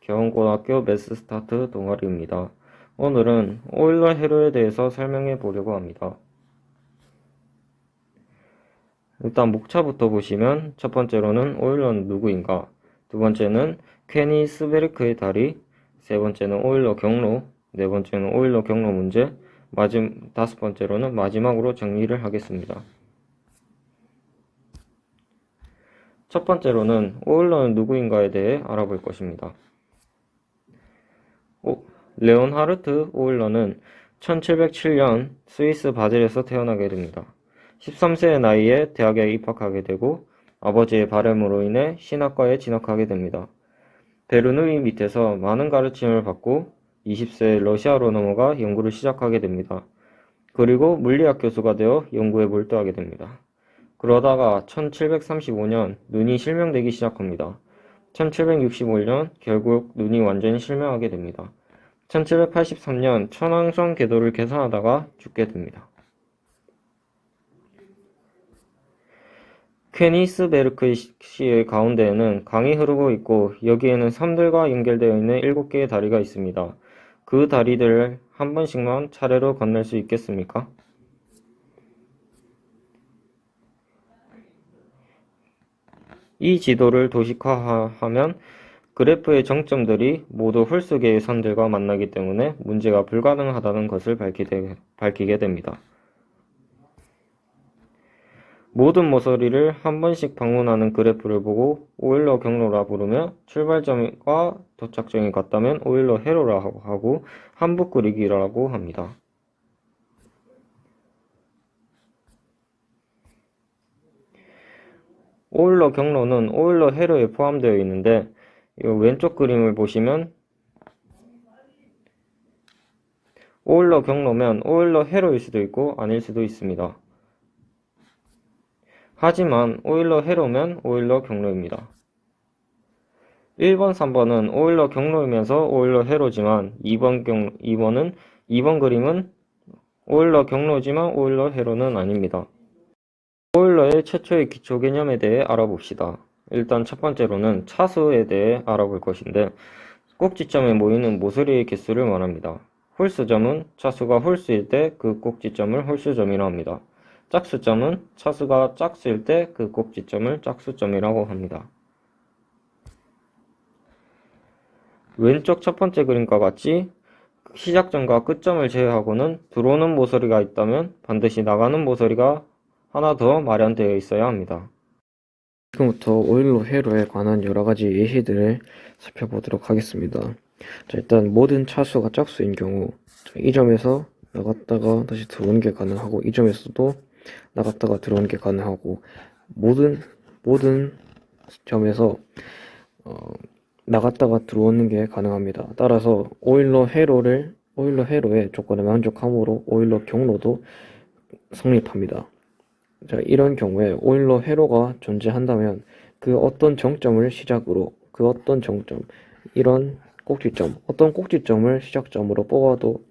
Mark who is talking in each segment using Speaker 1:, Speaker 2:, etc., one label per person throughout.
Speaker 1: 경원고등학교 매스스타트 동아리입니다. 오늘은 오일러 해로에 대해서 설명해 보려고 합니다. 일단 목차부터 보시면 첫 번째로는 오일러는 누구인가, 두 번째는 퀘니 스베르크의 다리, 세 번째는 오일러 경로, 네 번째는 오일러 경로 문제, 마지, 다섯 번째로는 마지막으로 정리를 하겠습니다. 첫 번째로는 오일러는 누구인가에 대해 알아볼 것입니다. 오, 레온하르트 오일러는 1707년 스위스 바젤에서 태어나게 됩니다. 13세의 나이에 대학에 입학하게 되고 아버지의 바람으로 인해 신학과에 진학하게 됩니다. 베르누이 밑에서 많은 가르침을 받고 20세에 러시아로 넘어가 연구를 시작하게 됩니다. 그리고 물리학 교수가 되어 연구에 몰두하게 됩니다. 그러다가 1735년 눈이 실명되기 시작합니다. 1765년 결국 눈이 완전히 실명하게 됩니다. 1783년 천왕성 궤도를 계산하다가 죽게 됩니다. 퀘니스베르크시의 가운데에는 강이 흐르고 있고 여기에는 섬들과 연결되어 있는 7개의 다리가 있습니다. 그 다리들을 한 번씩만 차례로 건널 수 있겠습니까? 이 지도를 도식화하면 그래프의 정점들이 모두 홀수계의 선들과 만나기 때문에 문제가 불가능하다는 것을 밝히게, 됩니다. 모든 모서리를 한 번씩 방문하는 그래프를 보고 오일러 경로라 부르며 출발점과 도착점이 같다면 오일러 회로라고 하고 한북 그리기라고 합니다. 오일러 경로는 오일러 회로에 포함되어 있는데 이 왼쪽 그림을 보시면 오일러 경로면 오일러 회로일 수도 있고 아닐 수도 있습니다. 하지만 오일러 회로면 오일러 경로입니다. 1번, 3번은 오일러 경로이면서 오일러 회로지만 2번 경 2번은 2번 그림은 오일러 경로지만 오일러 회로는 아닙니다. 오일러의 최초의 기초 개념에 대해 알아봅시다. 일단 첫 번째로는 차수에 대해 알아볼 것인데 꼭지점에 모이는 모서리의 개수를 말합니다. 홀수점은 차수가 홀수일 때 그 꼭지점을 홀수점이라 합니다. 짝수점은 차수가 짝수일 때 그 꼭지점을 짝수점이라고 합니다. 왼쪽 첫 번째 그림과 같이 시작점과 끝점을 제외하고는 들어오는 모서리가 있다면 반드시 나가는 모서리가 하나 더 마련되어 있어야 합니다.
Speaker 2: 지금부터 오일러 회로에 관한 여러 가지 예시들을 살펴보도록 하겠습니다. 자, 일단 모든 차수가 짝수인 경우 자, 이 점에서 나갔다가 다시 들어오는 게 가능하고 이 점에서도 나갔다가 들어오는 게 가능하고 모든 모든 점에서 어, 나갔다가 들어오는 게 가능합니다. 따라서 오일러 회로를 오일러 회로의 조건에 만족함으로 오일러 경로도 성립합니다. 자, 이런 경우에 오일러 회로가 존재한다면 그 어떤 정점을 시작으로 그 어떤 정점 이런 꼭지점 어떤 꼭지점을 시작점으로 뽑아도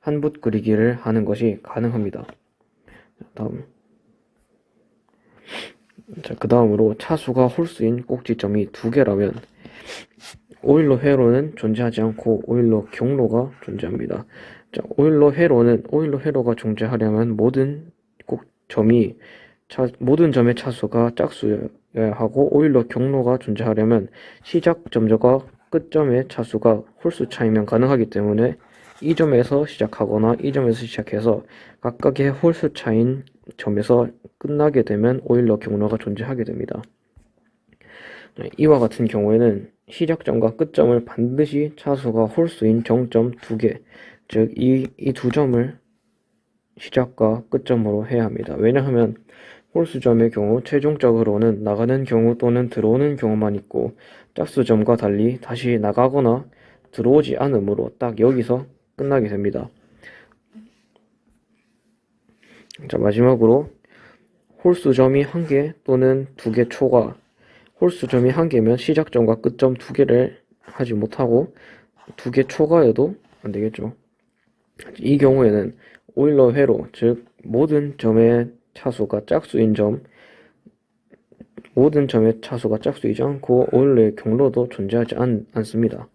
Speaker 2: 한 붓 그리기를 하는 것이 가능합니다. 자, 다음 자, 그 다음으로 차수가 홀수인 꼭지점이 두 개라면 오일러 회로는 존재하지 않고 오일러 경로가 존재합니다. 자, 오일러 회로는 오일러 회로가 존재하려면 모든 꼭 점이 차, 모든 점의 차수가 짝수여야 하고 오일러 경로가 존재하려면 시작점과 끝점의 차수가 홀수 차이면 가능하기 때문에 이 점에서 시작하거나 이 점에서 시작해서 각각의 홀수 차인 점에서 끝나게 되면 오일러 경로가 존재하게 됩니다. 네, 이와 같은 경우에는 시작점과 끝점을 반드시 차수가 홀수인 정점 두 개, 즉 이 이 두 점을 시작과 끝점으로 해야 합니다. 왜냐하면 홀수점의 경우 최종적으로는 나가는 경우 또는 들어오는 경우만 있고 짝수점과 달리 다시 나가거나 들어오지 않으므로 딱 여기서 끝나게 됩니다. 자, 마지막으로 홀수점이 한 개 또는 두 개 초과 홀수점이 한 개면 시작점과 끝점 두 개를 하지 못하고 두 개 초과여도 안 되겠죠. 이 경우에는 오일러 회로, 즉 모든 점의 차수가 짝수인 점, 모든 점의 차수가 짝수이지 않고 오일러의 경로도 존재하지 않, 않습니다.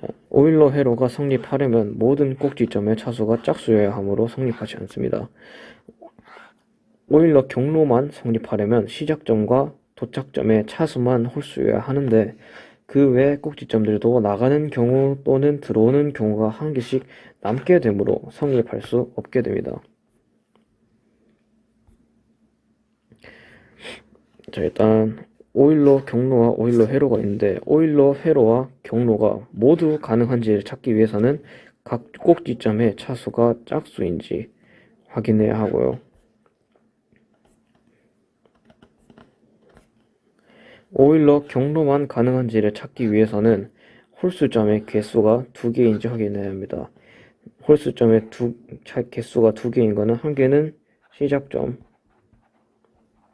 Speaker 2: 자, 오일러 회로가 성립하려면 모든 꼭지점의 차수가 짝수여야 하므로 성립하지 않습니다. 오일러 경로만 성립하려면 시작점과 도착점의 차수만 홀수여야 하는데 그 외 꼭지점들도 나가는 경우 또는 들어오는 경우가 한 개씩 남게 되므로 성립할 수 없게 됩니다. 자, 일단 오일러 경로와 오일러 회로가 있는데 오일러 회로와 경로가 모두 가능한지를 찾기 위해서는 각 꼭지점의 차수가 짝수인지 확인해야 하고요. 오일러 경로만 가능한지를 찾기 위해서는 홀수점의 개수가 두 개인지 확인해야 합니다. 홀수점의 두, 차- 개수가 두 개인 거는 한 개는 시작점,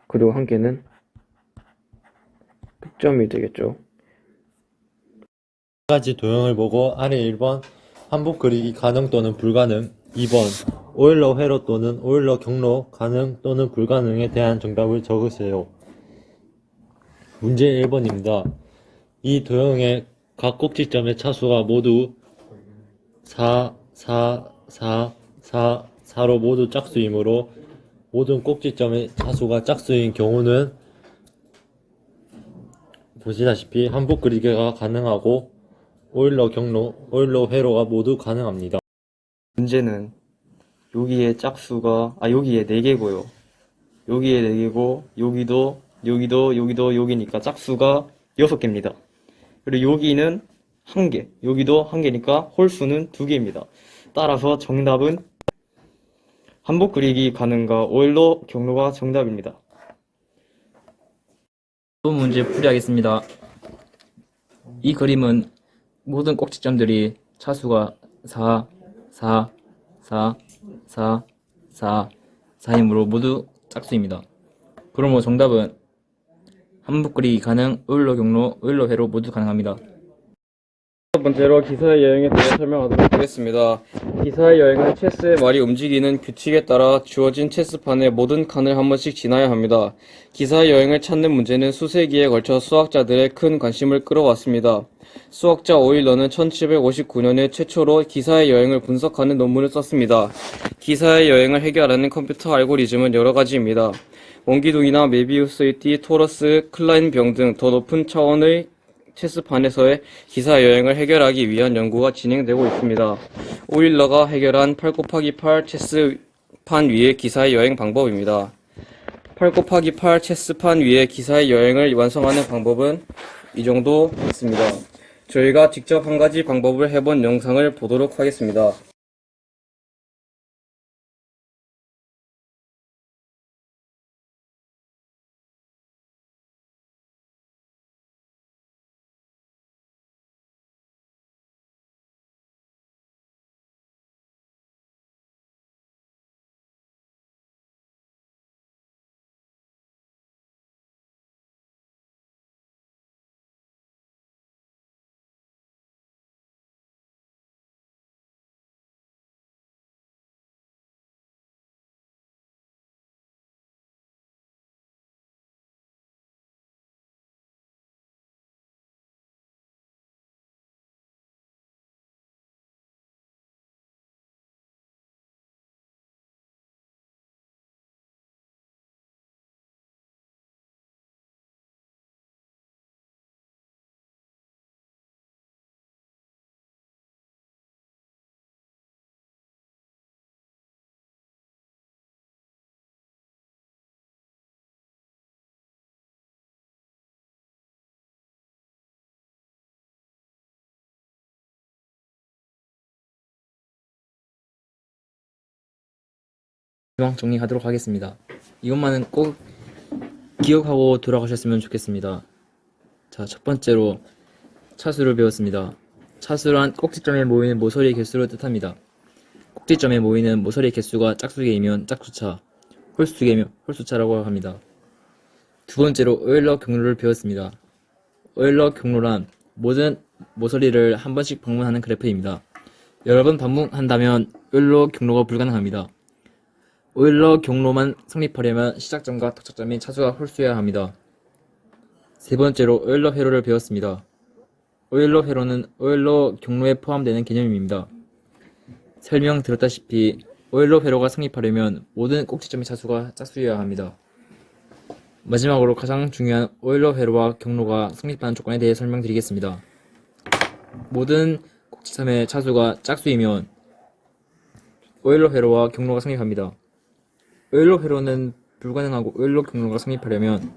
Speaker 2: 그리고 한 개는 끝점이 되겠죠.
Speaker 3: 가지 도형을 보고 아래 1번 한복 그리기 가능 또는 불가능 2번 오일러 회로 또는 오일러 경로 가능 또는 불가능에 대한 정답을 적으세요. 문제 1번입니다. 이 도형의 각 꼭지점의 차수가 모두 4, 4, 4, 4, 4로 모두 짝수이므로 모든 꼭지점의 차수가 짝수인 경우는 보시다시피 한복 그리기가 가능하고 오일러 경로, 오일러 회로가 모두 가능합니다.
Speaker 4: 문제는 여기에 짝수가 아 여기에 4개고요. 여기에 4개고 여기도 여기도 여기도 여기니까 짝수가 6개입니다. 그리고 여기는 1개, 여기도 1개니까 홀수는 2개입니다. 따라서 정답은 한복 그리기 가능과 오일러 경로가 정답입니다.
Speaker 5: 또 문제 풀이하겠습니다. 이 그림은 모든 꼭지점들이 차수가 4, 4, 4, 4, 4, 4이므로 모두 짝수입니다. 그러므로 정답은 한복 그리기 가능, 오일러 경로, 오일러 회로 모두 가능합니다.
Speaker 6: 첫 번째로 기사의 여행에 대해 설명하도록 하겠습니다. 기사의 여행은 체스의 말이 움직이는 규칙에 따라 주어진 체스판의 모든 칸을 한 번씩 지나야 합니다. 기사의 여행을 찾는 문제는 수세기에 걸쳐 수학자들의 큰 관심을 끌어왔습니다. 수학자 오일러는 1759년에 최초로 기사의 여행을 분석하는 논문을 썼습니다. 기사의 여행을 해결하는 컴퓨터 알고리즘은 여러 가지입니다. 원기둥이나 메비우스의 띠, 토러스, 클라인 병 등 더 높은 차원의 체스판에서의 기사 여행을 해결하기 위한 연구가 진행되고 있습니다. 오일러가 해결한 8 곱하기 8 체스판 위의 기사의 여행 방법입니다. 8 곱하기 8 체스판 위의 기사의 여행을 완성하는 방법은 이 정도 있습니다. 저희가 직접 한 가지 방법을 해본 영상을 보도록 하겠습니다.
Speaker 5: 이왕 정리하도록 하겠습니다. 이것만은 꼭 기억하고 돌아가셨으면 좋겠습니다. 자, 첫 번째로 차수를 배웠습니다. 차수란 꼭지점에 모이는 모서리 개수를 뜻합니다. 꼭지점에 모이는 모서리 개수가 짝수개이면 짝수차, 홀수개면 홀수차라고 합니다. 두 번째로 오일러 경로를 배웠습니다. 오일러 경로란 모든 모서리를 한 번씩 방문하는 그래프입니다. 여러 번 방문한다면 오일러 경로가 불가능합니다. 오일러 경로만 성립하려면 시작점과 도착점이 차수가 홀수여야 합니다. 세 번째로 오일러 회로를 배웠습니다. 오일러 회로는 오일러 경로에 포함되는 개념입니다. 설명 들었다시피 오일러 회로가 성립하려면 모든 꼭지점의 차수가 짝수여야 합니다. 마지막으로 가장 중요한 오일러 회로와 경로가 성립하는 조건에 대해 설명드리겠습니다. 모든 꼭지점의 차수가 짝수이면 오일러 회로와 경로가 성립합니다. 오일러 회로는 불가능하고 오일러 경로가 성립하려면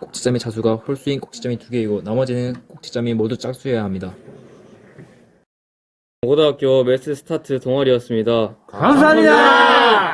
Speaker 5: 꼭지점의 차수가 홀수인 꼭지점이 두 개이고 나머지는 꼭지점이 모두 짝수여야 합니다.
Speaker 6: 고등학교 매스 스타트 동아리였습니다.
Speaker 2: 감사합니다.